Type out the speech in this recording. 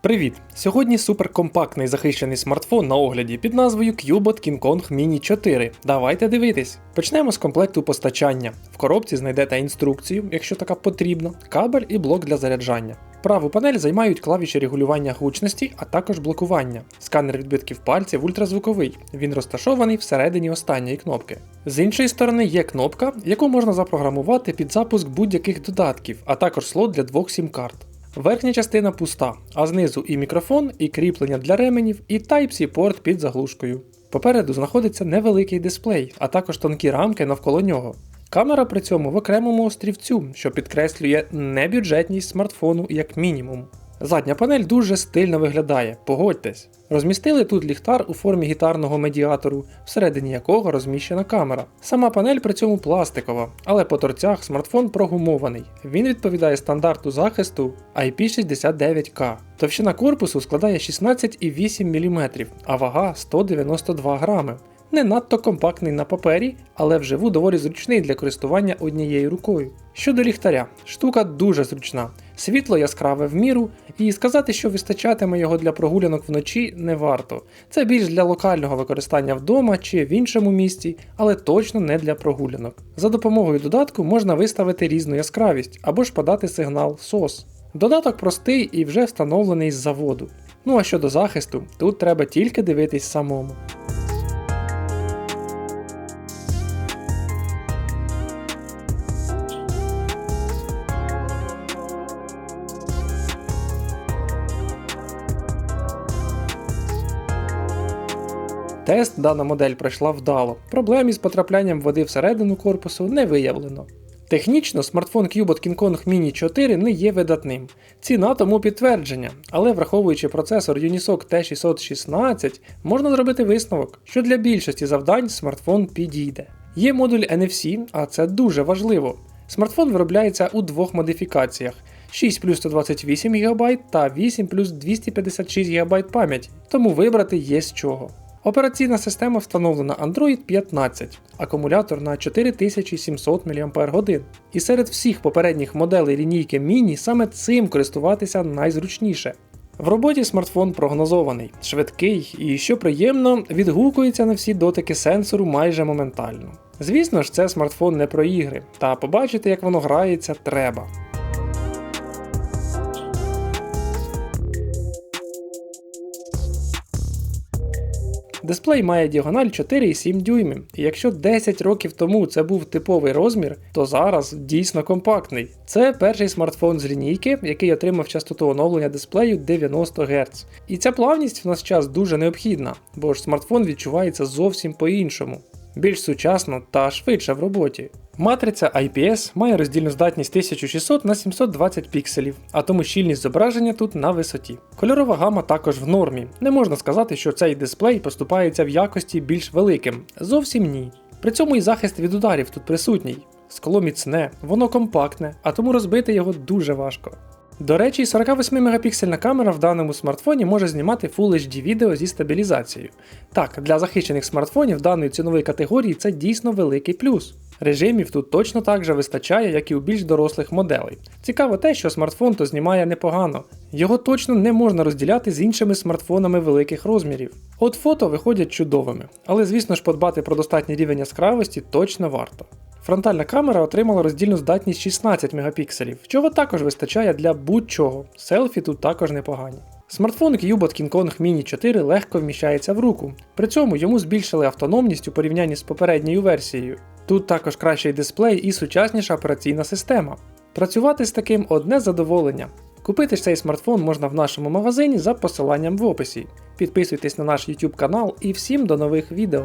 Привіт! Сьогодні суперкомпактний захищений смартфон на огляді під назвою Cubot King Kong Mini 4. Давайте дивитись. Почнемо з комплекту постачання. В коробці знайдете інструкцію, якщо така потрібна, кабель і блок для заряджання. Праву панель займають клавіші регулювання гучності, а також блокування. Сканер відбитків пальців ультразвуковий. Він розташований всередині останньої кнопки. З іншої сторони є кнопка, яку можна запрограмувати під запуск будь-яких додатків, а також слот для двох сім-карт. Верхня частина пуста, а знизу і мікрофон, і кріплення для ременів, і Type-C порт під заглушкою. Попереду знаходиться невеликий дисплей, а також тонкі рамки навколо нього. Камера при цьому в окремому острівцю, що підкреслює небюджетність смартфону як мінімум. Задня панель дуже стильно виглядає, погодьтесь. Розмістили тут ліхтар у формі гітарного медіатору, всередині якого розміщена камера. Сама панель при цьому пластикова, але по торцях смартфон прогумований. Він відповідає стандарту захисту IP69K. Товщина корпусу складає 16,8 мм, а вага 192 грами. Не надто компактний на папері, але вживу доволі зручний для користування однією рукою. Щодо ліхтаря, штука дуже зручна. Світло яскраве в міру, і сказати, що вистачатиме його для прогулянок вночі, не варто. Це більш для локального використання вдома чи в іншому місці, але точно не для прогулянок. За допомогою додатку можна виставити різну яскравість або ж подати сигнал SOS. Додаток простий і вже встановлений з заводу. Ну а щодо захисту, тут треба тільки дивитись самому. Тест дана модель пройшла вдало. Проблем із потраплянням води всередину корпусу не виявлено. Технічно смартфон Cubot King Kong Mini 4 не є видатним. Ціна тому підтвердження, але враховуючи процесор Unisoc T616, можна зробити висновок, що для більшості завдань смартфон підійде. Є модуль NFC, а це дуже важливо. Смартфон виробляється у двох модифікаціях: 6 плюс 128 ГБ та 8 плюс 256 ГБ пам'яті, тому вибрати є з чого. Операційна система встановлена Android 15, акумулятор на 4700 мАч. І серед всіх попередніх моделей лінійки Mini саме цим користуватися найзручніше. В роботі смартфон прогнозований, швидкий і, що приємно, відгукується на всі дотики сенсору майже моментально. Звісно ж, це смартфон не про ігри, та побачити, як воно грається, треба. Дисплей має діагональ 4,7 дюймів, і якщо 10 років тому це був типовий розмір, то зараз дійсно компактний. Це перший смартфон з лінійки, який отримав частоту оновлення дисплею 90 Гц. І ця плавність в наш час дуже необхідна, бо ж смартфон відчувається зовсім по-іншому. Більш сучасно та швидше в роботі. Матриця IPS має роздільну здатність 1600 на 720 пікселів, а тому щільність зображення тут на висоті. Кольорова гама також в нормі. Не можна сказати, що цей дисплей поступається в якості більш великим. Зовсім ні. При цьому і захист від ударів тут присутній. Скло міцне, воно компактне, а тому розбити його дуже важко. До речі, 48 мегапіксельна камера в даному смартфоні може знімати Full HD відео зі стабілізацією. Так, для захищених смартфонів даної цінової категорії це дійсно великий плюс. Режимів тут точно так же вистачає, як і у більш дорослих моделей. Цікаво те, що смартфон то знімає непогано. Його точно не можна розділяти з іншими смартфонами великих розмірів. От фото виходять чудовими, але звісно ж подбати про достатній рівень яскравості точно варто. Фронтальна камера отримала роздільну здатність 16 мегапікселів, чого також вистачає для будь-чого. Селфі тут також непогані. Смартфон Cubot King Kong Mini 4 легко вміщається в руку, при цьому йому збільшили автономність у порівнянні з попередньою версією. Тут також кращий дисплей і сучасніша операційна система. Працювати з таким одне задоволення. Купити цей смартфон можна в нашому магазині за посиланням в описі. Підписуйтесь на наш YouTube канал і всім до нових відео.